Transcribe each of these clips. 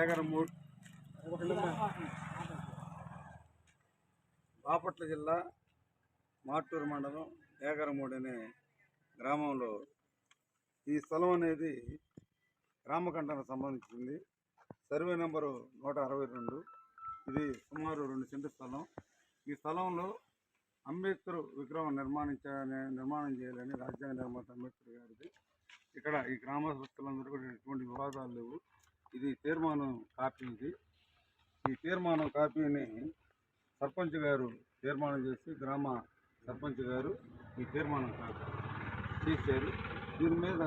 ఏగరమూడ్ బాపట్ల జిల్లా మాటూరు మండలం ఏగరమూడి అనే గ్రామంలో ఈ స్థలం అనేది రామకంఠకు సంబంధించింది. సర్వే నెంబరు నూట అరవై రెండు. ఇది సుమారు రెండు సెంటు స్థలం. ఈ స్థలంలో అంబేద్కర్ విగ్రహం నిర్మాణించ నిర్మాణం చేయాలని రాజ్యాంగ నిర్మాత అంబేద్కర్ గారిది. ఇక్కడ ఈ గ్రామస్తులందరూ కూడా ఎటువంటి వివాదాలు లేవు. ఇది తీర్మానం కాపీ ఇది ఈ తీర్మానం కాపీని సర్పంచ్ గారు తీర్మానం చేసి గ్రామ సర్పంచ్ గారు ఈ తీర్మానం కాపీ తీశారు దీని మీద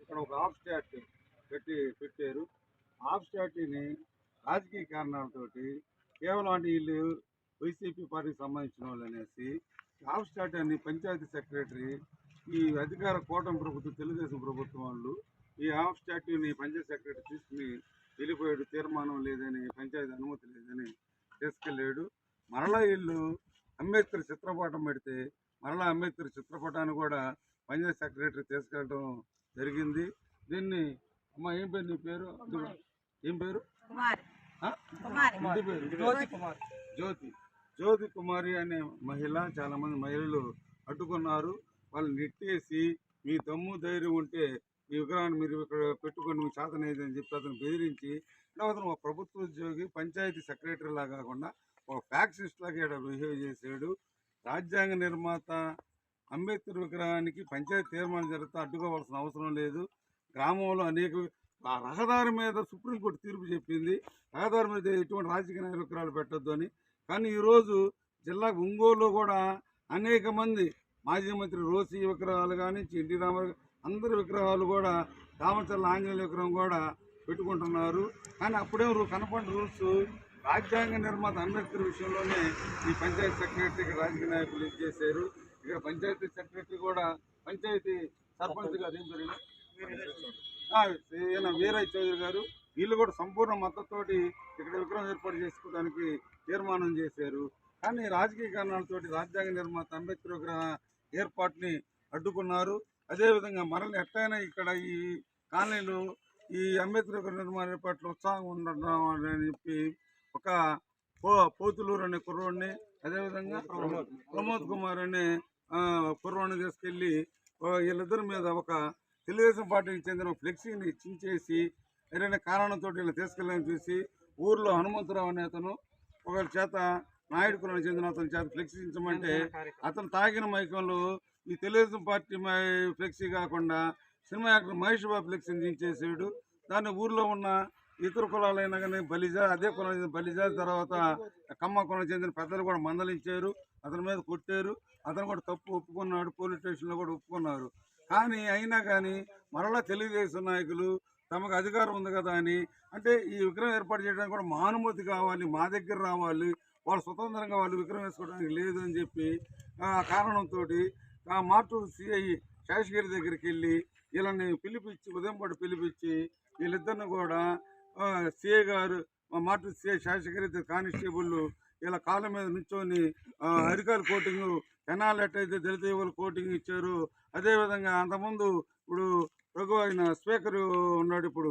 ఇక్కడ ఒక ఆఫ్ స్టాట్ పెట్టి పెట్టారు. ఆఫ్ స్టాట్ని రాజకీయ కారణాలతోటి కేవలం అంటే వీళ్ళు వైసీపీ పార్టీకి సంబంధించిన వాళ్ళు అనేసి ఆఫ్ స్టాట్ అని పంచాయతీ సెక్రటరీ ఈ అధికార కూటమి ప్రభుత్వం తెలుగుదేశం ప్రభుత్వం వాళ్ళు ఈ ఆఫ్ స్టాట్యూని పంచాయతీ సెక్రటరీ తీసుకుని వెళ్ళిపోయాడు. తీర్మానం లేదని పంచాయతీ అనుమతి లేదని తీసుకెళ్ళాడు. మరలా వీళ్ళు అంబేద్కర్ చిత్రపటం పెడితే మరలా అంబేద్కర్ చిత్రపటాన్ని కూడా పంచాయతీ సెక్రటరీ తీసుకెళ్ళడం జరిగింది. దీన్ని అమ్మ ఏం పేరు నీ పేరు? ఏం పేరు? జ్యోతి కుమార్. జ్యోతి. జ్యోతి కుమారి అనే మహిళ చాలా మంది మహిళలు అడ్డుకున్నారు. వాళ్ళు నెట్టేసి మీ దమ్ము ధైర్యం ఉంటే మీ విగ్రహాన్ని మీరు ఇక్కడ పెట్టుకొని మీ చేతనేది అని చెప్పి అతను బెదిరించి అతను ఒక ప్రభుత్వ ఉద్యోగి పంచాయతీ సెక్రటరీ లాగా కాకుండా ఒక ఫ్యాక్సిస్ట్ లాగా ఇక్కడ బిహేవ్ చేశాడు. రాజ్యాంగ నిర్మాత అంబేద్కర్ విగ్రహానికి పంచాయతీ తీర్మానం జరిగితే అడ్డుకోవాల్సిన అవసరం లేదు. గ్రామంలో అనేక ఆ రహదారి మీద సుప్రీంకోర్టు తీర్పు చెప్పింది. రహదారి మీద ఎటువంటి రాజకీయ నాయకురాలు విగ్రహాలు పెట్టొద్దు అని. కానీ ఈరోజు జిల్లా ఒంగోలులో కూడా అనేక మంది మాజీ మంత్రి రోసి విగ్రహాలు కానీ ఎన్టీ రామారావు అందరి విగ్రహాలు కూడా రామచర్ల ఆంజనేయ విగ్రహం కూడా పెట్టుకుంటున్నారు. కానీ అప్పుడే రూ- కనపడిన రూల్స్ రాజ్యాంగ నిర్మాత అంబేద్కర్ విషయంలోనే ఈ పంచాయతీ సెక్రటరీకి రాజకీయ నాయకులు ఇచ్చేశారు ఇక్కడ పంచాయతీ సెక్రటరీ కూడా పంచాయతీ సర్పంచ్ గారు ఏం ఈయన? వీరయ్య చౌదరి గారు వీళ్ళు కూడా సంపూర్ణ మద్దతుతోటి ఇక్కడ విగ్రహం ఏర్పాటు చేసుకోవడానికి తీర్మానం చేశారు కానీ రాజకీయ కారణాలతోటి రాజ్యాంగ నిర్మాత అంబేద్కర్ విగ్రహ ఏర్పాటుని అడ్డుకున్నారు అదేవిధంగా మరల ఎట్టయినా ఇక్కడ ఈ కాలనీలు ఈ అంబేద్కర్ విగ్రహ నిర్మాణ ఏర్పాట్లు ఉత్సాహంగా ఉండడం అని చెప్పి ఒక పో పోతులూరు అనే కుర్రోడిని అదేవిధంగా ప్రమోద్ కుమార్ అనే ఆ, కుర్రోడిని తీసుకెళ్ళి వీళ్ళిద్దరి మీద ఒక తెలుగుదేశం పార్టీకి చెందిన ఫ్లెక్సీని చించేసి ఏదైనా కారణంతో వీళ్ళు తీసుకెళ్ళని చూసి ఊర్లో హనుమంతరావు అనే అతను ఒకరి చేత నాయుడు కులానికి చెందిన అతని చేత ఫ్లెక్సీ అతను తాగిన మైకంలో ఈ తెలుగుదేశం పార్టీ మై- ఫ్లెక్సీ కాకుండా సినిమా యాక్టర్ మహేష్ బాబు ఫ్లెక్సీని చించేసాడు. దాన్ని ఊర్లో ఉన్న ఇతర కులాలైనా కానీ బలిజ అదే కులం చెందిన బలిజ తర్వాత కమ్మ కులం చెందిన పెద్దలు కూడా మందలించారు. అతని మీద కొట్టారు. అతను కూడా తప్పు ఒప్పుకున్నాడు. పోలీస్ స్టేషన్లో కూడా ఒప్పుకున్నారు. కానీ అయినా కానీ మరలా తెలుగుదేశం నాయకులు తమకు అధికారం ఉంది కదా అని అంటే ఈ విగ్రహం ఏర్పాటు చేయడానికి కూడా మా అనుమతి కావాలి మా దగ్గర రావాలి వాళ్ళు స్వతంత్రంగా వాళ్ళు విగ్రహం వేసుకోవడానికి లేదు అని చెప్పి ఆ కారణంతో ఆ మార్టూరు సిఐ శేషగిరి దగ్గరికి వెళ్ళి వీళ్ళని పిలిపించి ఉదయం పాటు పిలిపించి వీళ్ళిద్దరిని కూడా సిఐ గారు మార్టూరు సిఐ శేషగిరి కానిస్టేబుల్ వీళ్ళ కాళ్ళ మీద నుంచొని అరికాలు కోటింగ్ ఎనాలు ఎట్టయితే దళిత యువకులు కోటింగ్ ఇచ్చారు? అదేవిధంగా అంతకుముందు ఇప్పుడు రఘు ఆయన స్పీకర్ ఉన్నాడు ఇప్పుడు.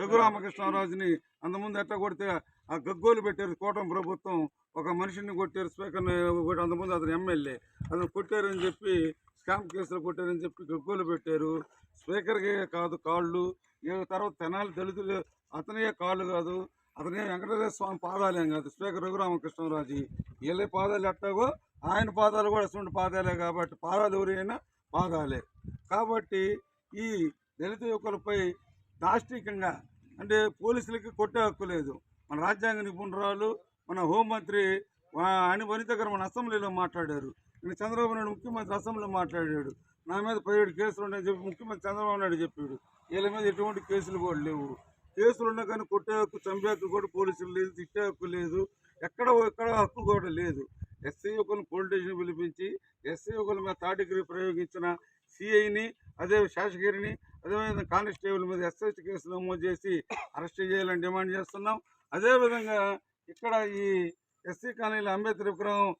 రఘురామకృష్ణరాజుని అంతకుముందు ఎట్లా కొడితే ఆ గగ్గోలు పెట్టారు కూటమి ప్రభుత్వం. ఒక మనిషిని కొట్టారు స్పీకర్ని అంతకుముందు అతను ఎమ్మెల్యే. అతను కొట్టారని చెప్పి స్కామ్ కేసులు కొట్టారని చెప్పి గగ్గోలు పెట్టారు. స్పీకర్కి కాదు కాళ్ళు. తర్వాత తెనాలి దళితులు అతనే కాళ్ళు కాదు. అతనే వెంకటేశ్వర స్వామి పాదాలేం కాదు. స్పీకర్ రఘురామకృష్ణరాజు వీళ్ళ పాదాలు ఎట్టాగో ఆయన పాదాలు కూడా అటువంటి పాదాలే కాబట్టి పాదాలు ఎవరైనా పాదాలే. కాబట్టి ఈ దళిత యువకులపై దాష్టికంగా అంటే పోలీసులకి కొట్టే హక్కు లేదు. మన రాజ్యాంగ నిపుణురాలు మన హోంమంత్రి అని వనిత గారు మన అసెంబ్లీలో మాట్లాడారు. నేను చంద్రబాబు నాయుడు ముఖ్యమంత్రి అసెంబ్లీలో మాట్లాడాడు. నా మీద పదిహేడు కేసులు ఉన్నాయని చెప్పి ముఖ్యమంత్రి చంద్రబాబు నాయుడు చెప్పాడు. వీళ్ళ మీద ఎటువంటి కేసులు కూడా లేవు. కేసులు ఉన్నా కానీ కొట్టే హక్కు చంపే హక్కు కూడా పోలీసులు లేదు తిట్టే హక్కు లేదు. ఎక్కడ ఎక్కడ హక్కు కూడా లేదు. ఎస్సీ యువకులను పోలీస్ స్టేషన్ పిలిపించి ఎస్సీ యువకుల మీద థర్డ్ డిగ్రీ ప్రయోగించిన సిఐని అదే శాసగిరిని అదేవిధంగా కానిస్టేబుల్ మీద ఎస్ఎస్టీ కేసు నమోదు చేసి అరెస్ట్ చేయాలని డిమాండ్ చేస్తున్నాం. అదేవిధంగా ఇక్కడ ఈ ఎస్సీ కాలనీలో అంబేద్కర్ విగ్రహం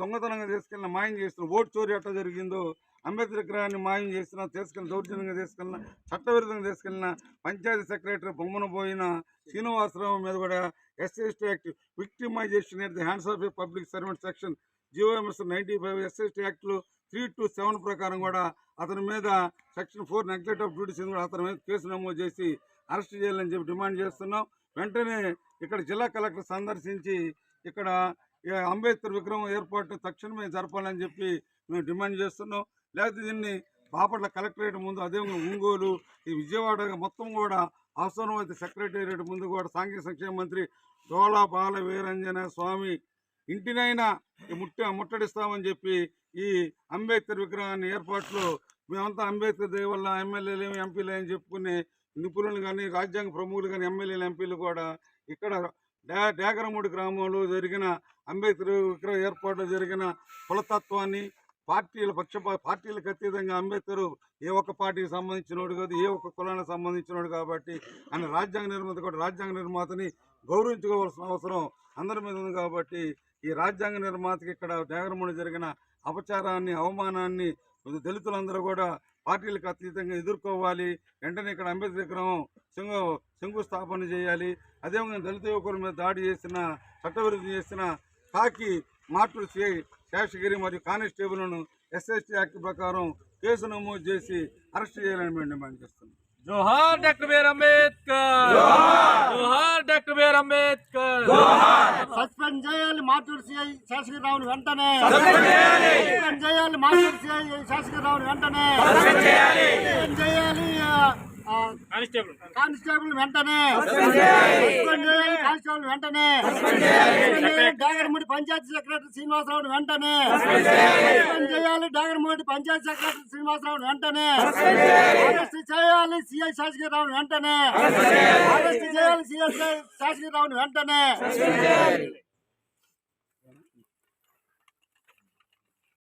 దొంగతనంగా తీసుకెళ్ళిన మాయం చేస్తున్న ఓటు చోరీ ఎట్లా జరిగిందో అంబేద్కర్ విగ్రహాన్ని మాయం చేసిన తీసుకెళ్ళిన దౌర్జన్యంగా తీసుకెళ్ళిన చట్టవిరుద్ధంగా తీసుకెళ్ళిన పంచాయతీ సెక్రటరీ బొమ్మన పోయిన శ్రీనివాసరావు మీద కూడా SST act victimization at the hands of a public servant section G O M S ninety five SST యాక్ట్లు three two seven ప్రకారం కూడా అతని మీద section four neglect of duties కూడా అతని మీద కేసు నమోదు చేసి అరెస్ట్ చేయాలని చెప్పి డిమాండ్ చేస్తున్నాం. వెంటనే ఇక్కడ జిల్లా కలెక్టర్ సందర్శించి ఇక్కడ అంబేద్కర్ విగ్రహం ఏర్పాటు తక్షణమే జరపాలని చెప్పి మేము డిమాండ్ చేస్తున్నాం. లేకపోతే దీన్ని బాపట్ల కలెక్టరేట్ ముందు అదేవిధంగా ఒంగోలు ఈ విజయవాడ మొత్తం కూడా అవసరమైతే సెక్రటేరియట్ ముందు కూడా సాంఘిక సంక్షేమ మంత్రి డోలా బాల వీరంజన స్వామి ఇంటినైనా ముట్ట ముట్టడిస్తామని చెప్పి ఈ అంబేద్కర్ విగ్రహాన్ని ఏర్పాట్లు మేమంతా అంబేద్కర్ దయ వల్ల ఎమ్మెల్యేలు ఎంపీలు అని చెప్పుకునే నిపుణులు కానీ రాజ్యాంగ ప్రముఖులు కానీ ఎమ్మెల్యేలు ఎంపీలు కూడా ఇక్కడ డా డేగరమూడి గ్రామంలో జరిగిన అంబేద్కర్ విగ్రహ ఏర్పాట్లు జరిగిన కులతత్వాన్ని పార్టీల పక్ష పార్టీలకు అతీతంగా అంబేద్కర్ ఏ ఒక్క పార్టీకి సంబంధించినోడు కాదు ఏ ఒక్క కులానికి సంబంధించినోడు కాబట్టి ఆయన రాజ్యాంగ నిర్మాత కూడా రాజ్యాంగ నిర్మాతని గౌరవించుకోవాల్సిన అవసరం అందరి మీద ఉంది కాబట్టి ఈ రాజ్యాంగ నిర్మాతకి ఇక్కడ డేగరమూడి జరిగిన అపచారాన్ని అవమానాన్ని దళితులందరూ కూడా పార్టీలకు అతీతంగా ఎదుర్కోవాలి. వెంటనే ఇక్కడ అంబేద్కర్ విగ్రహం శంగు శంకుస్థాపన చేయాలి. అదేవిధంగా దళిత యువకుల మీద దాడి చేసిన చట్టవిరుద్ధం చేసిన కాకి మాటలు చేయి శేషగిరి మరియు కానిస్టేబుల్ను ఎస్ఎస్టీ యాక్ట్ ప్రకారం కేసు నమోదు చేసి అరెస్ట్ చేయాలని మేము డిమాండ్ చేస్తున్నాం. జోహార్ డాక్టర్ బిఆర్ అంబేద్కర్! జోహార్! డాక్టర్ అంబేద్కర్! సస్పెండ్ చేయాలి మాటూరు సిఐ శేషగిరిరావుని వెంటనే! సస్పెండ్ చేయాలి! మాటూరు సిఐ శేషగిరిరావుని వెంటనే! సస్పెండ్ చేయాలి! కానిస్టేబుల్. కానిస్టేబుల్ వెంటనే. కానిస్టేబుల్ వెంటనే. డాగర్మూడి పంచాయతీ సెక్రటరీ శ్రీనివాసరావుని వెంటనే. సస్పెండ్ చేయాలి. డాగర్మూడి పంచాయతీ సెక్రటరీ శ్రీనివాసరావుని వెంటనే. అరెస్ట్ చేయాలి. సిఐ శేషగిరిరావుని వెంటనే. అరెస్ట్ చేయాలి. సిఐ శేషగిరిరావుని వెంటనే.